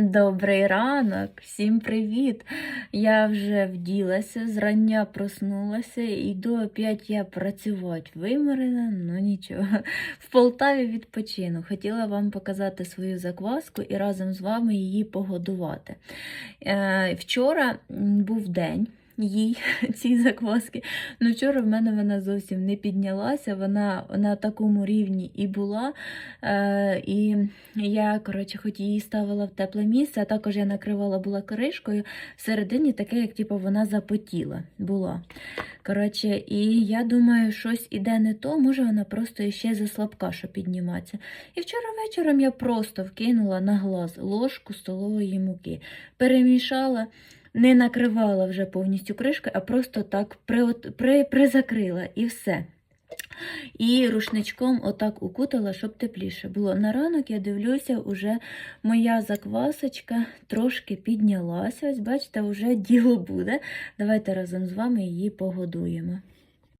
Добрий ранок, всім привіт! Я вже вділася, зрання проснулася, йду опять я працювати. Виморена, ну нічого. В Полтаві відпочину. Хотіла вам показати свою закваску і разом з вами її погодувати. Е, вчора був день. Їй цій закваски. Ну, вчора в мене вона зовсім не піднялася, вона на такому рівні і була. Е, і я, коротше, хоч її ставила в тепле місце, а також я накривала була кришкою, всередині таке, як типу, вона запотіла була. Коротше, і я думаю, щось іде не то, може вона просто іще заслабка, що підніматися. І вчора вечором я просто вкинула на глаз ложку столової муки, перемішала. Не накривала вже повністю кришкою, а просто так при, при, призакрила і все. І рушничком отак укутала, щоб тепліше було. На ранок я дивлюся, уже моя заквасочка трошки піднялася. Ось, бачите, вже діло буде. Давайте разом з вами її погодуємо.